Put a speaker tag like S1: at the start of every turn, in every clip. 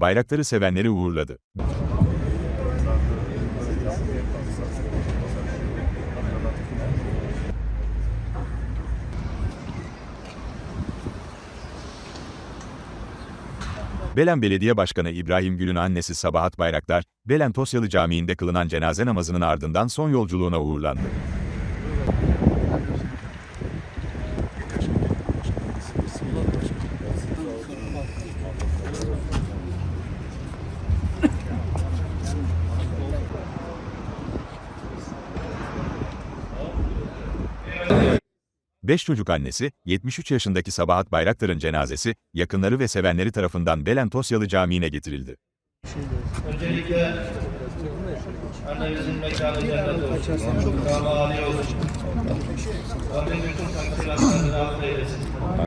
S1: bayrakları sevenleri uğurladı. Belen Belediye Başkanı İbrahim Gül'ün annesi Sabahat Bayraktar, Belen Tosyalı Camii'nde kılınan cenaze namazının ardından son yolculuğuna uğurlandı. Beş çocuk annesi, 73 yaşındaki Sabahat Bayraktar'ın cenazesi, yakınları ve sevenleri tarafından Belen Tosyalı Camii'ne getirildi.
S2: Öncelikle annemizin mekanı cennet olsun. Rahmı âli olsun. Rabbim bütün taksiratlarını affeylesin.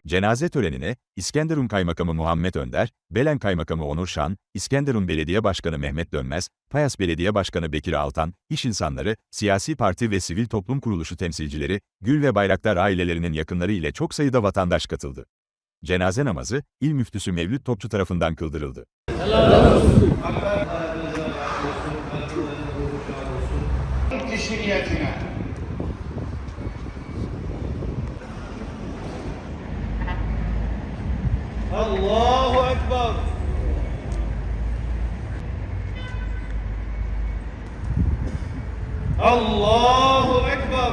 S1: Cenaze törenine, İskenderun Kaymakamı Muhammed Önder, Belen Kaymakamı Onur Şan, İskenderun Belediye Başkanı Mehmet Dönmez, Payas Belediye Başkanı Bekir Altan, iş insanları, siyasi parti ve sivil toplum kuruluşu temsilcileri, Gül ve Bayraktar ailelerinin yakınları ile çok sayıda vatandaş katıldı. Cenaze namazı, İl Müftüsü Mevlüt Topçu tarafından kıldırıldı.
S2: Allahu Ekber. Allahu Ekber.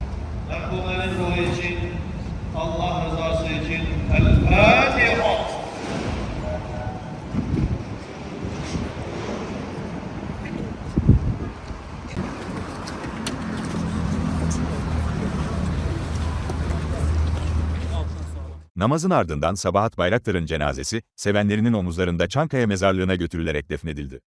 S1: Namazın ardından Sabahat Bayraktar'ın cenazesi, sevenlerinin omuzlarında Çankaya Mezarlığı'na götürülerek defnedildi.